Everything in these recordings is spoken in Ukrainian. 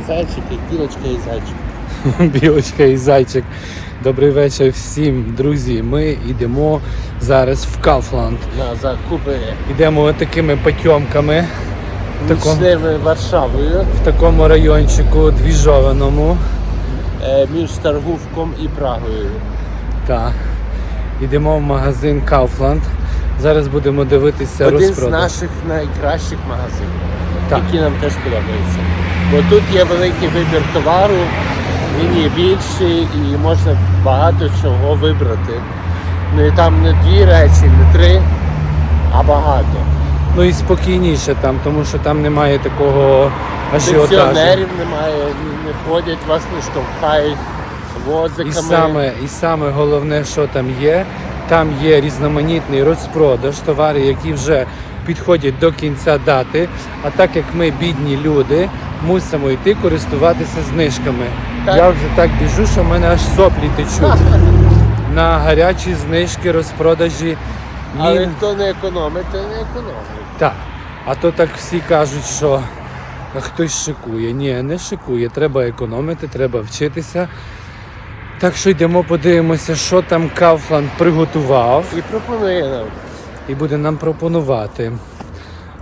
і зайчик, білочка, і зайчик. Білочка і зайчик. Добрий вечір всім, друзі. Ми йдемо зараз в Кауфланд. На закупи Йдемо такими потьомками в нічними Варшавою в такому райончику двіжованому. е, між Таргувком і Прагою. Так. Йдемо в магазин Kaufland. Зараз будемо дивитися Один з наших найкращих магазинів, Так. які нам теж подобаються. Бо тут є великий вибір товару, він є більший і можна багато чого вибрати. Ну і там не дві речі, не три, а багато. Ну і спокійніше там, тому що там немає такого ажіотажу. Пенсіонерів немає, не ходять, вас не штовхають возиками. І саме, і саме головне, що там є, там є різноманітний розпродаж, товари, які вже підходять до кінця дати. А так як ми бідні люди, мусимо йти користуватися знижками. Так. Я вже так біжу, що в мене аж соплі течуть. На гарячі знижки, розпродажі. Але Мін- хто не економить, то не економить. Так. А то так всі кажуть, що хтось шикує. Ні, не шикує. Треба економити, треба вчитися. Так що йдемо, подивимося, що там Кауфланд приготував І пропонує нам. І буде нам пропонувати.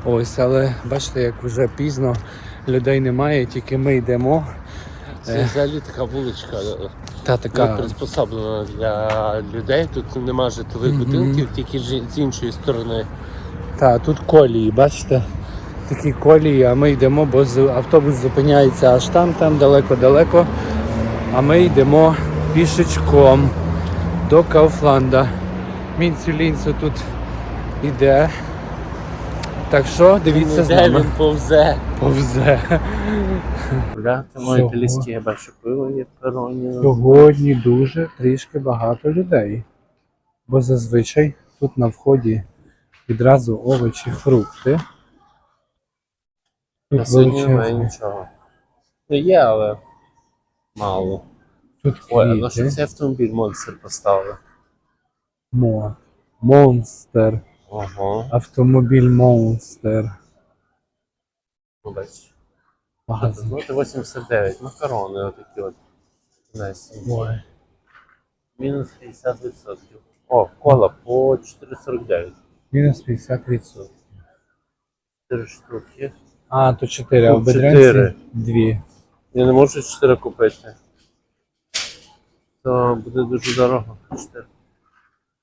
Ось, але бачите, як вже пізно людей немає, тільки ми йдемо. Це взагалі така вуличка Та не така приспособлена для людей. Тут нема житлових будинків, тільки з іншої сторони. Та, тут колії, бачите? Такі колії, а ми йдемо, бо автобус зупиняється аж там, там далеко-далеко. А ми йдемо пішечком до Кауфланда. Мінцю-лінцю тут іде. Так що дивіться з нами. він повзе. Повзе. Бля, Всього. я бачу пиво є пероні. Сьогодні дуже трішки багато людей. Бо зазвичай тут на вході відразу овочі, фрукти. На Тут сьогодні немає величезні. нічого. Ну є, але мало. Тут Ой, а на що квіти. цей автомобіль монстр поставили? Мо. Монстер. Ого, Автомобіль Монстер. ну бачиш. Магазин. Злоти 89, макарони отакі от. Ой. Мінус 50%. О, кола по 4,49. Мінус 50%. 4 штуки. А, то 4, а в Тут чотири. 2. Я не можу 4 купити. То буде дуже дорого. 4.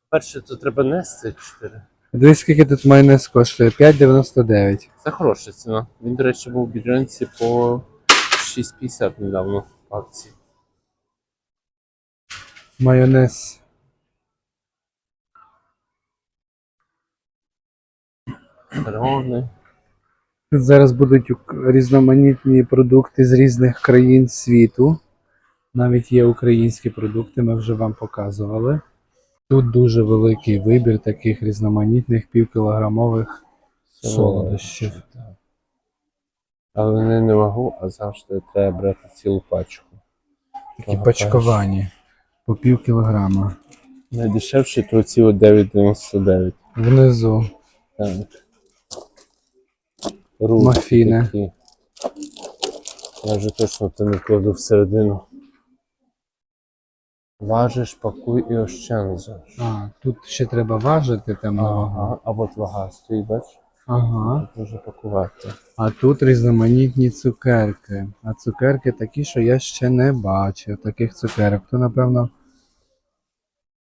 Перше, то треба нести 4. Дивись, скільки тут майонез коштує? 5,99. Це хороша ціна. Він, до речі, був в бідрянці по 6,50 недавно в акції. Майонез. Перегони. Тут зараз будуть різноманітні продукти з різних країн світу. Навіть є українські продукти, ми вже вам показували. Тут дуже великий вибір таких різноманітних півкілограмових солодощів. Але вони не можу, а завжди треба брати цілу пачку. Такі Ага, пачковані по пів кілограма. Найдешевші то ці 9,99. Внизу Так. Руки Мафіни. такі. Я вже точно це не кладу всередину. Важиш, пакуй і ощензиш. А, тут ще треба важити темного. Ага, а от вага стоїть, бачиш? Ага. Тут може пакувати. А тут різноманітні цукерки. А цукерки такі, що я ще не бачив. Таких цукерок. То, напевно,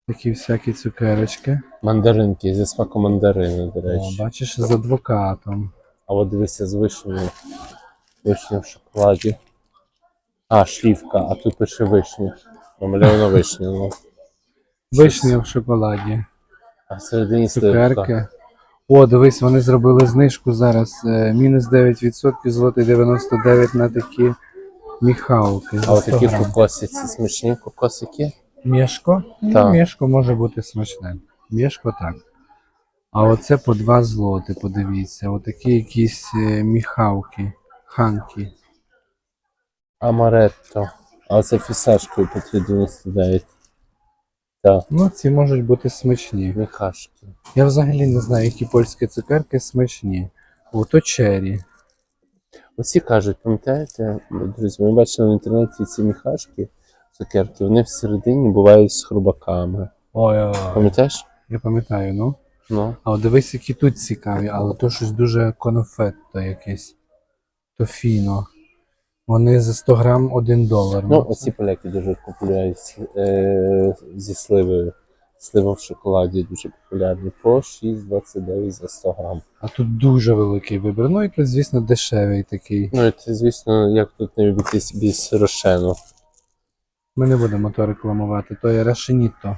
такі всякі цукерочки. Мандаринки зі смаком мандарини, до О, речі. бачиш, з адвокатом. А от дивися з вишнею. Вишня в шоколаді. А, шлівка, а тут пише вишня. Намальована вишня, ну. Вишня в шоколаді. А всередині. Цукерки. О, дивись, вони зробили знижку зараз. е, Мінус 9%, злотий 99 на такі міхалки. А за от 100 такі грам. кокоси, смачні кокосики. Мішко? Ну, Так. мішко може бути смачне. Мішко так. А оце по 2 злоти, подивіться. Отакі якісь е, міхавки, ханки. Амаретто. А це фісашкою по 3,99. Так, Ну, ці можуть бути смачні. міхашки. Я взагалі не знаю, які польські цукерки смачні. Ото чері. Оці кажуть, пам'ятаєте, друзі, ми бачили в інтернеті ці міхашки, цукерки, вони всередині бувають з хрубаками. Ой, Пам'ятаєш? я пам'ятаю, ну. Ну. А от дивись, які тут цікаві, але то щось дуже конфетто якесь. То фіно. Вони за 100 грам 1 долар. Ну, оці поляки дуже купують е, зі сливою. Слива в шоколаді дуже популярні. По 6,29 за 100 грам. А тут дуже великий вибір. Ну і тут, звісно, дешевий такий. Ну, і це, звісно, як тут не обійтись без рошену. Ми не будемо то рекламувати, то є Рашеніто.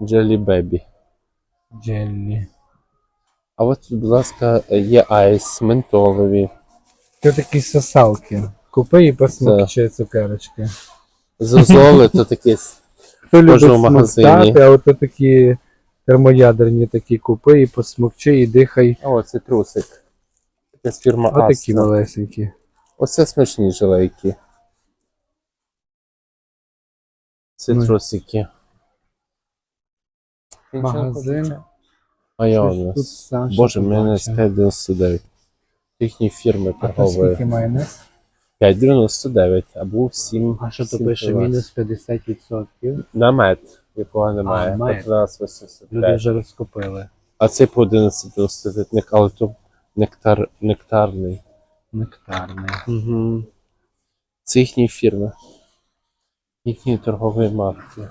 Джелі Бебі. Джеллі. А от, будь ласка, є айс, ментолові. Це такі сосалки. Купи і посмокчи цукерочки. Зозоли, то таке. Хто любить магазині. смоктати, а от такі термоядерні такі купи і посмокчи, і дихай. А о, це трусик. Це з фірма Отакі Астра. малесенькі. Оце смачні жилейки. Це Ну. трусики. Магазин. А я у Щось нас. Саша Боже, в мене побачив. 5,99. Їхні фірми А то торгової. скільки майонез? 5,99, а був 7. А що то пише? Мінус 50%. Намет, якого немає. А, мед. 15,85. Люди вже розкупили. А це по 11,99, але то нектар, нектарний. Нектарний. Угу. Це їхні фірми. Їхні торгові марки.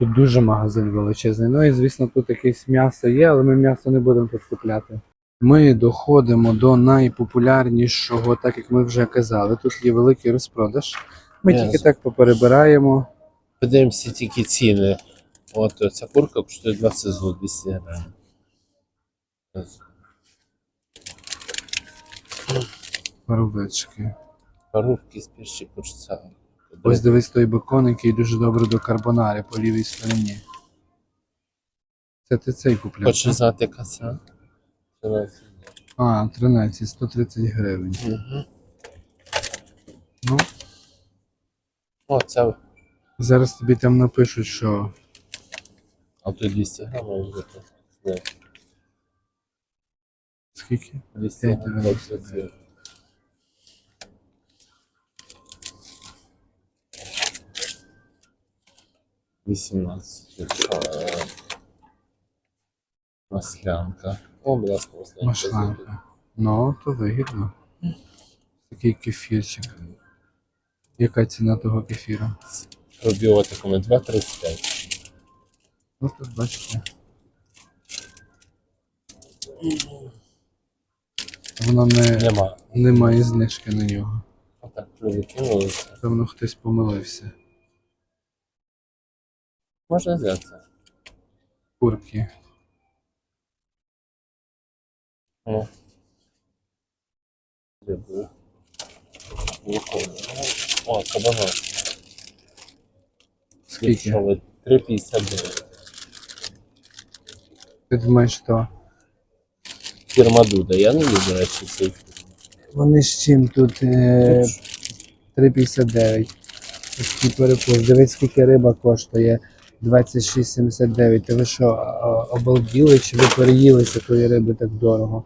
Тут дуже магазин величезний. Ну і звісно, тут якесь м'ясо є, але ми м'ясо не будемо тут купляти. Ми доходимо до найпопулярнішого, так як ми вже казали. Тут є великий розпродаж. Ми Ясно. тільки так поперебираємо. Подивимося тільки ціни. От ця курка коштує 20 злот 200 гривень. Паровички. Парубки з пірші хочеться. Ось дивись той бекон, який дуже добре до карбонари по лівій стороні. Це ти цей купляв? Хочеш так? знати, яка це? А, 13, 130 гривень. Угу. Ну, О, це. зараз тобі там напишуть, що А тут 200 грамів бути. Не, скільки? 200 П'ять грамів. Вісімнадцять. Е, Маслянка. О, маслянка. Машланка. Ну, то вигідно. Такий кефірчик. Яка ціна того кефіра? Пробіотиками 2,35. Ну, тут бачите. Воно не, Нема. немає знижки на нього. Отак прилетіло. Певно, хтось помилився. Можна взяти. Курки. Ну. О, кабанок. Скільки? Що ви? 3,59. Ти думаєш, що? Фірма Дуда. Я не люблю, до речі, цей. Вони з чим тут е, 3,59. Такий перекус. Дивись, скільки риба коштує. 26,79. Та ви що, обалділи чи ви переїлися тої риби так дорого?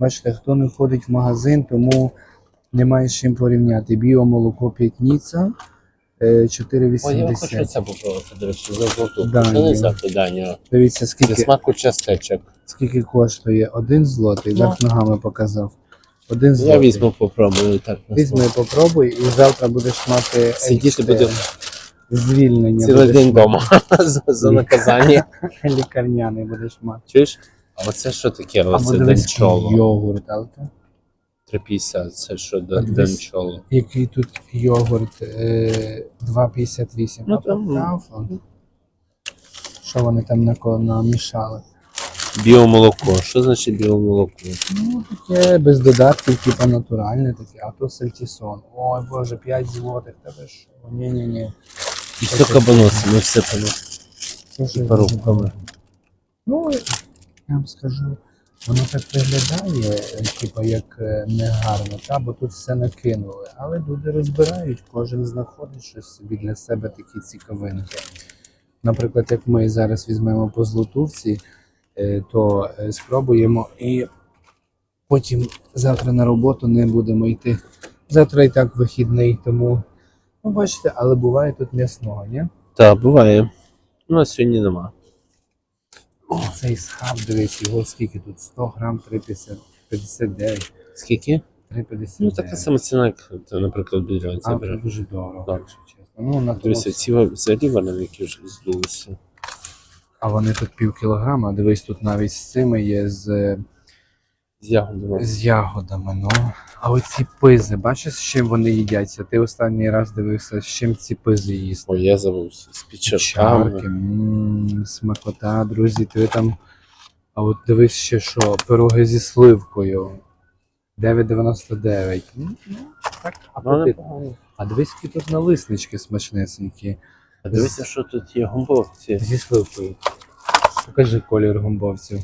Бачите, хто не ходить в магазин, тому немає з чим порівняти. Біомолоко п'ятніця е, О, я хочу 4,80. це попробувати, до речі, за золоту. Да, Це не ні. взяти Дивіться, Зі скільки, смаку частечок. скільки коштує один злотий, Ну. верх ногами показав. Один злотий. Я візьму, попробую так. Візьми, смак. попробуй, і завтра будеш мати Сидіти будемо звільнення. цілий день вдома за наказання. Лікарняний будеш мати. Чуєш? А оце що таке? Або Оце денчоло. йогурт, але то- 3,50. Це що денчоло? який тут йогурт е, 2,58. Ну, там, Kaufland. Що вони там нако- намішали? Біомолоко. Що значить біомолоко? Ну, таке без додатків, типа натуральне таке, а то сальтісон. Ой боже, 5 злотих, та ви що? Ні-ні-ні. І все кабаноси, ми все поносимо. Парубками. Ну, я вам скажу, воно так виглядає, типу, як е, негарно, та, бо тут все накинули. Але люди розбирають, кожен знаходить щось собі для себе такі цікавинки. Наприклад, як ми зараз візьмемо по злотувці, е, то е, спробуємо і Потім завтра на роботу не будемо йти. Завтра і так вихідний, тому. Ну, бачите, але буває тут м'ясного, ні? Так, буває. Ну, а сьогодні нема. Цей схаб, дивись, його скільки тут? 100 грам 3,50, 59, Скільки? 3,59. Ну, така сама ціна, як, це, наприклад, біля А, це бере. це дуже дорого, Так. якщо чесно. Ну, на Дивися, ці взагалі вони які вже здулися. А вони тут пів кілограма, дивись, тут навіть з цими є з, З ягодами. з ягодами. Ну. А оці пизи, бачиш, з чим вони їдяться? Ти останній раз дивився, з чим ці пизи їсти? Ой, я забувся. З Чарки, підчерками. смакота, друзі, ти там. А от дивись ще що, пироги зі сливкою. 9,99. Ну, так, Ну, апетит. непогано. А дивись, які тут налиснички смачнесенькі. А дивися, що тут є гумбовці. Зі сливкою. Покажи колір гумбовців.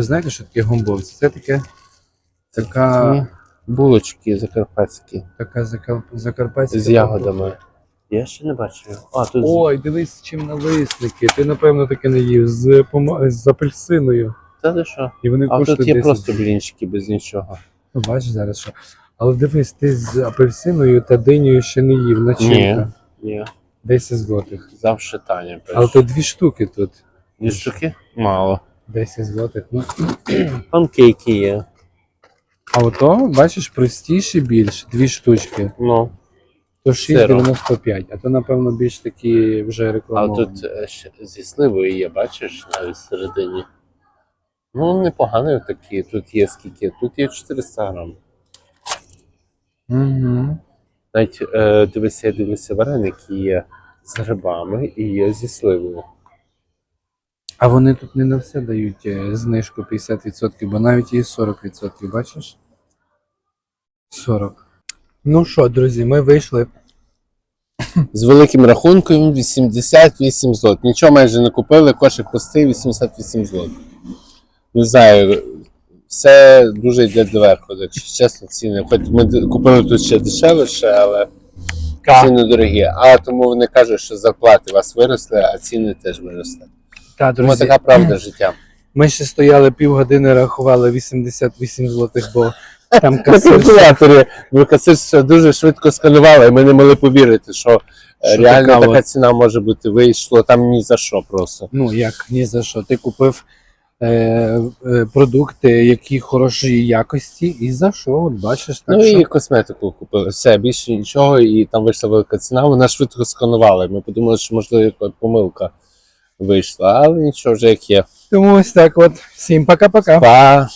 Ви знаєте, що таке гумбовці? Це таке така, Булочки закарпатські така закар... закарпатська. з ягодами. Я ще не бачив. А, тут Ой, дивись, чим налисники. Ти, напевно, таке не їв з, пома... з апельсиною. Та ти що? І вони А коштують тут є 10. просто блінчики без нічого. Ну, бачиш зараз що. Але дивись, ти з апельсиною та динею ще не їв, начинка. Ні, 10 злотих. завжди Таня Але пише. то дві штуки тут. Дві штуки? Мало. 10 злотих. Ну, Панкейки є. а ото, бачиш, простіші більш, дві штучки. Ну. То Сиром. 6,95, а то, напевно, більш такі вже А тут е, ще зі сливою є, бачиш, навіть всередині. Ну, непогані такі. Тут є скільки? Тут є 400 грам. Угу. Навіть е, дивися, я дивлюся, вареники є з грибами і є зі сливою. А вони тут не на все дають е, знижку 50%, бо навіть є 40%, бачиш? 40. Ну що, друзі, ми вийшли. З великим рахунком 88 злот. Нічого майже не купили, кошик пустий 88 злот. Не знаю, все дуже йде доверху, якщо чесно, ціни. Хоч ми купили тут ще дешевше, але ціни дорогі. А тому вони кажуть, що зарплати у вас виросли, а ціни теж виросли. Та, друзі, така правда життя. ми ще стояли півгодини, рахували 88 злотих, бо там касир. касир дуже швидко сканували, і ми не могли повірити, що, е, Що реально така така, ціна може бути. Вийшло там ні за що просто. Ну як ні за що. Ти купив е, е, продукти, які хорошої якості, і за що? От бачиш, так ну що. і косметику купили. Все, більше нічого, і там вийшла велика ціна. Вона швидко сканувала. Ми подумали, що можливо помилка вийшла, але нічого вже як є. Тому ось так от. Всім пока-пока. Па!